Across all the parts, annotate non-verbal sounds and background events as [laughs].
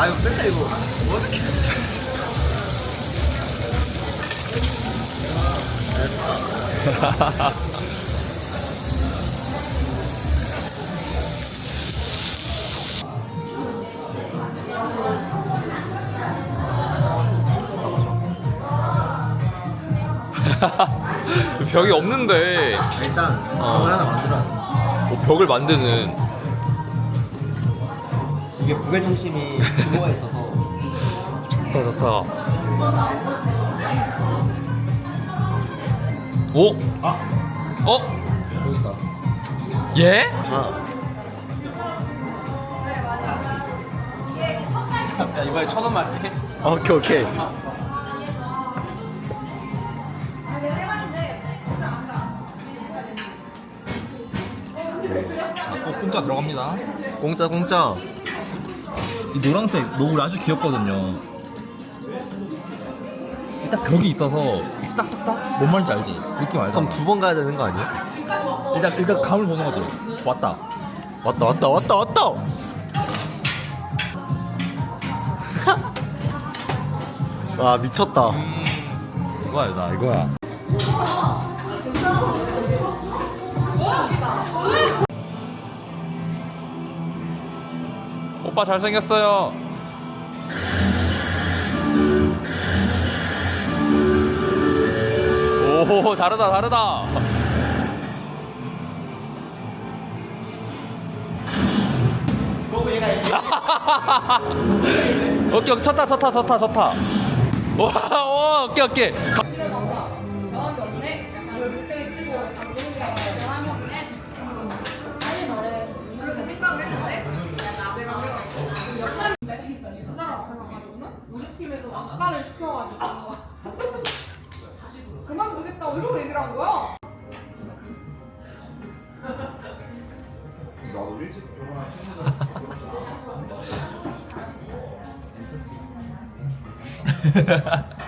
아 이거 뺐다 이거 어떻게 벽이 없는데 아, 일단 어. 어. 하나 만들어 어, 뭐 벽을 만드는 이게 무게 중심이 규모가 있어서 좋다 좋다 오? 아 어? 보이시다. 예? 아 야 이번에 천 원만 해 오케이 오케이. 어, 공짜 들어갑니다 공짜 공짜. 이 노란색 노을 아주 귀엽거든요 일단 벽이 있어서 이렇게 딱딱딱 뭔 말인지 알지? 느낌 알잖아 그럼 두 번 가야 되는 거 아니야? 일단 일단 감을 보는 거지 왔다 왔다 왔다 왔다 왔다. [laughs] 와 미쳤다. 이거야 나 이거야 오빠 잘생겼어요. 오 다르다 다르다. [laughs] 오케이 오케이. 쳤다 쳤다 쳤다 쳤다. 와, 오, 오케이 오케이 시켜가지고. 그만두겠다고 이러고 얘기를 한 거야 [laughs]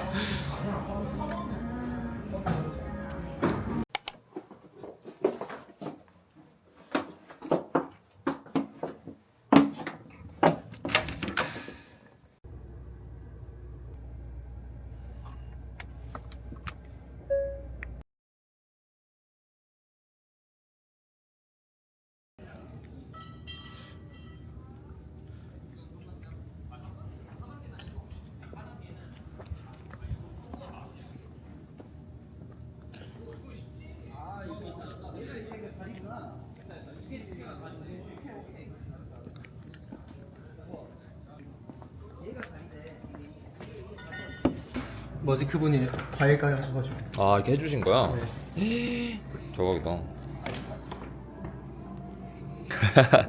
뭐지 그분이 과일까지 하셔가지고. 아 이렇게 해주신 거야? [gasps] 대박이다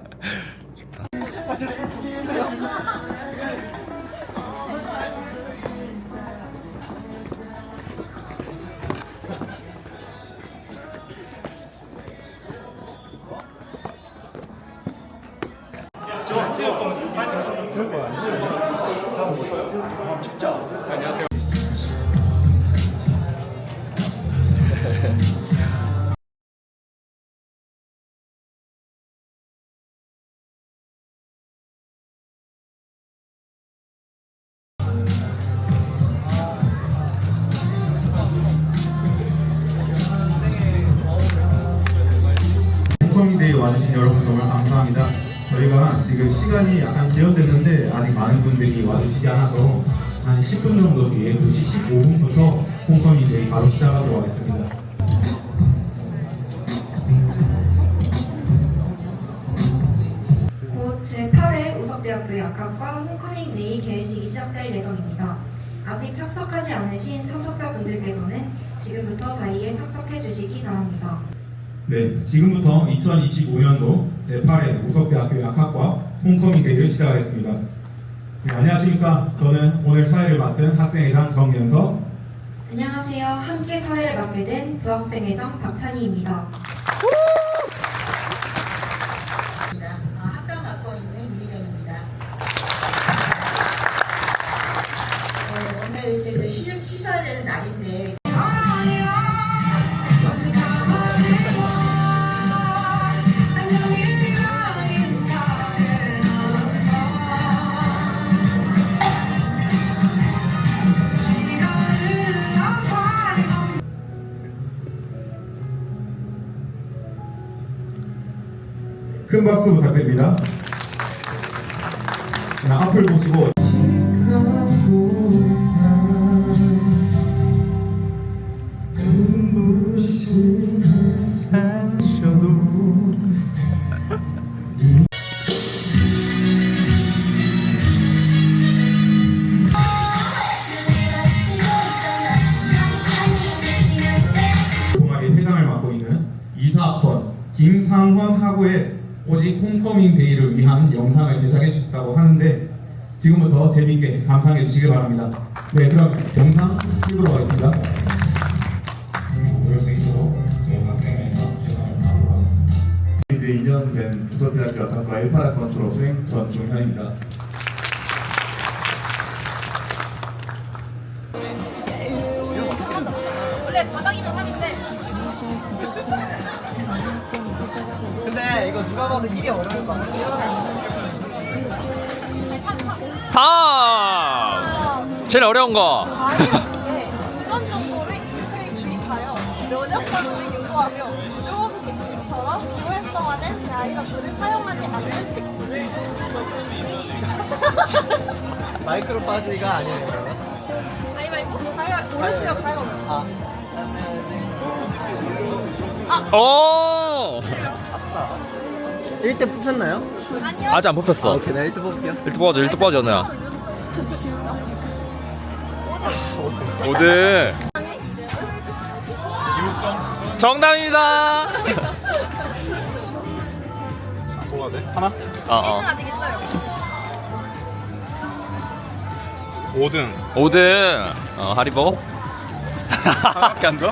[laughs] 와주신 여러분 정말 감사합니다. 저희가 지금 시간이 약간 지연됐는데 아직 많은 분들이 와주시지 않아서 한 10분 정도 뒤에 2시 15분부터 홈커밍데이 바로 시작하도록 하겠습니다. 곧 제8회 우석대학교 약학과 홈커밍 데이 개회식이 시작될 예정입니다. 아직 참석하지 않으신 참석자분들께서는 지금부터 자리에 참석해 주시기 바랍니다. 네, 지금부터 2025년도 제8회 우석대학교 약학과 홈커밍데이를 시작하겠습니다. 네, 안녕하십니까. 저는 오늘 사회를 맡은 학생회장 정연석, 안녕하세요. 함께 사회를 맡게 된 부학생회장 박찬희입니다. 큰 박수 부탁드립니다. 자, 앞을 보시고 [laughs] 동아리 회장을 맡고 있는 이사학번 김상원 학우의 오직 홈커밍 데이를 위한 영상을 제작해 주셨다고 하는데 지금부터 재미있게 감상해 주시기 바랍니다. 네, 그럼 영상 찍도록 하겠습니다. 모를 수 있도록 저희 학생회에서 최선을 다하도록 하겠습니다. 이제 2년 된 부서대학교 학과 18학번 졸업생 전종현입니다. 봐도 이게 어려울 것 같아요. 3 제일 어려운 거. 바이러스의 유전 정보를 인체에 주입하여 면역 반응을 유도하며 구조원 백신처럼 비활성화된 바이러스를 사용하지 않는 백신을 마이크로 바지가 아니에요. 아니 말고 바이러 모르시면 바이러스 아, 오 1대 뽑혔나요? 아직 안 아, 뽑혔어 오케이, 나 1대 뽑을게요. 1등 뽑아줘 1등 뽑아줘 연우야 5등 방의 이름은 정답입니다 하나? 어어 얘는 아직 있어요 5등. 5등 어 하리보 하나밖에 안 줘?